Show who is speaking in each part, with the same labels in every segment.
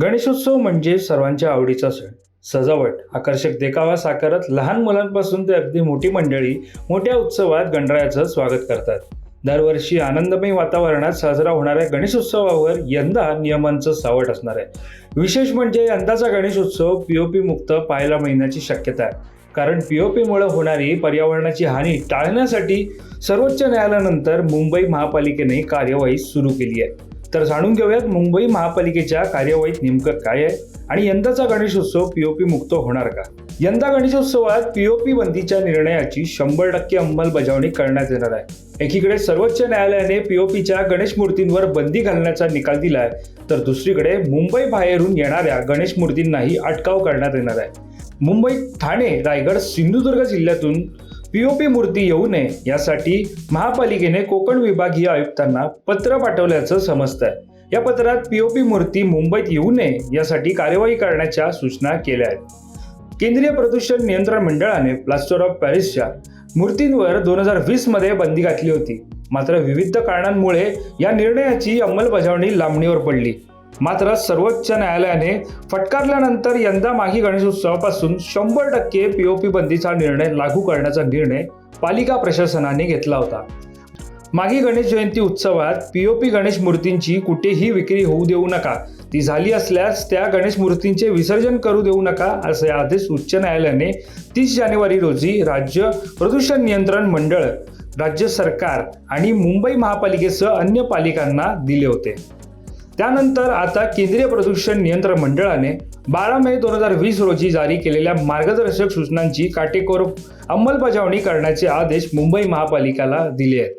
Speaker 1: गणेशोत्सव म्हणजे सर्वांच्या आवडीचा सण. सजावट आकर्षक देखावा साकारत लहान मुलांपासून ते अगदी मोठी मंडळी मोठ्या उत्सवात गणरायाचं स्वागत करतात. दरवर्षी आनंदमय वातावरणात साजरा होणाऱ्या गणेशोत्सवावर यंदा नियमांचं सावट असणार आहे. विशेष म्हणजे यंदाचा गणेशोत्सव पीओपी मुक्त पाहायला मिळण्याची शक्यता आहे. कारण पीओपीमुळे होणारी पर्यावरणाची हानी टाळण्यासाठी सर्वोच्च न्यायालयानंतर मुंबई महापालिकेने कार्यवाही सुरू केली आहे. तर जाणून घेऊयात मुंबई महापालिकेच्या कार्यवाहीत नेमकं काय आहे आणि यंदाचा गणेशोत्सव पीओपी मुक्त होणार का? यंदा गणेशोत्सवात पीओपी बंदीच्या निर्णयाची शंभर टक्के अंमलबजावणी करण्यात येणार आहे. एकीकडे सर्वोच्च न्यायालयाने पीओपीच्या गणेश मूर्तींवर बंदी घालण्याचा निकाल दिलाय तर दुसरीकडे मुंबई बाहेरून येणाऱ्या गणेश मूर्तींनाही अटकाव करण्यात येणार आहे. मुंबई ठाणे रायगड सिंधुदुर्ग जिल्ह्यातून पीओपी मूर्ती येऊ नये यासाठी महापालिकेने कोकण विभागीय आयुक्तांना पत्र पाठवल्याचं समजत आहे या पत्रात पीओपी मूर्ती मुंबईत येऊ नये यासाठी कार्यवाही करण्याच्या सूचना केल्या आहेत. केंद्रीय प्रदूषण नियंत्रण मंडळाने प्लास्टर ऑफ पॅरिसच्या मूर्तींवर दोन हजार वीसमध्ये बंदी घातली होती. मात्र विविध कारणांमुळे या निर्णयाची अंमलबजावणी लांबणीवर पडली. मात्र सर्वोच्च न्यायालयाने फटकारल्यानंतर यंदा माघी गणेशोत्सवापासून शंभर टक्के पीओपी बंदीचा निर्णय लागू करण्याचा निर्णय पालिका प्रशासनाने घेतला होता. माघी गणेश जयंती उत्सवात पीओपी गणेश मूर्तींची कुठेही विक्री होऊ देऊ नका. ती झाली असल्यास त्या गणेश मूर्तींचे विसर्जन करू देऊ नका असे आदेश उच्च न्यायालयाने तीस जानेवारी रोजी राज्य प्रदूषण नियंत्रण मंडळ राज्य सरकार आणि मुंबई महापालिकेसह अन्य पालिकांना दिले होते. त्यानंतर आता केंद्रीय प्रदूषण नियंत्रण मंडळाने बारा मे दोन हजार वीस रोजी जारी केलेल्या मार्गदर्शक सूचनांची काटेकोर अंमलबजावणी करण्याचे आदेश मुंबई महापालिकेला दिले आहेत.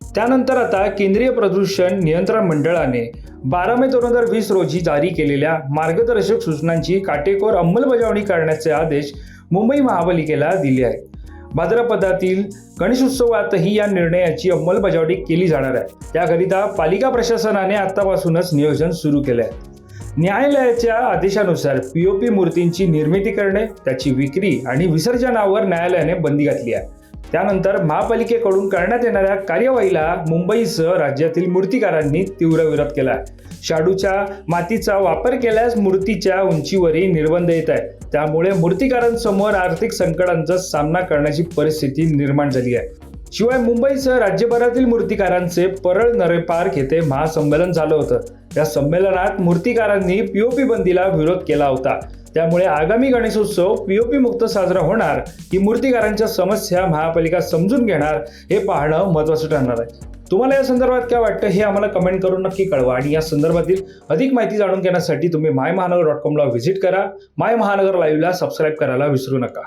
Speaker 1: त्यानंतर आता केंद्रीय प्रदूषण नियंत्रण मंडळाने बारा मे दोन हजार वीस रोजी जारी केलेल्या मार्गदर्शक सूचनांची काटेकोर अंमलबजावणी करण्याचे आदेश मुंबई महापालिकेला दिले आहेत. भाद्रपदातील गणेशोत्सवातही या निर्णयाची अंमलबजावणी केली जाणार आहे. त्याकरिता पालिका प्रशासनाने आतापासूनच नियोजन सुरू केले आहे न्यायालयाच्या आदेशानुसार पीओपी मूर्तींची निर्मिती करणे त्याची विक्री आणि विसर्जनावर न्यायालयाने बंदी घातली आहे. त्यानंतर महापालिकेकडून करण्यात येणाऱ्या कार्यवाहीला मुंबईसह राज्यातील मूर्तिकारांनी तीव्र विरोध केला. आहे शाडूच्या मातीचा वापर केल्यास मूर्तीच्या उंचीवरही निर्बंध येत आहे त्यामुळे मूर्तिकारांसमोर आर्थिक संकटांचा सामना करण्याची परिस्थिती निर्माण झाली आहे. शिवाय मुंबईसह राज्यभरातील मूर्तिकारांचे परळ नरे पार्क येथे महासंमेलन झालं होतं. या संमेलनात मूर्तिकारांनी पीओपी बंदीला विरोध केला होता. त्यामुळे आगामी गणेशोत्सव पीओपी मुक्त साजरा होणार की मूर्तिकारांच्या समस्या महापालिका समजून घेणार हे पाहणं महत्वाचं ठरणार आहे. तुम्हाला या संदर्भात काय वाटतं हे आम्हाला कमेंट करून नक्की कळवा आणि या संदर्भातील अधिक माहिती जाणून घेण्यासाठी तुम्ही माय महानगर डॉट कॉमला व्हिजिट करा. माय महानगर लाईव्हला सबस्क्राईब करायला विसरू नका.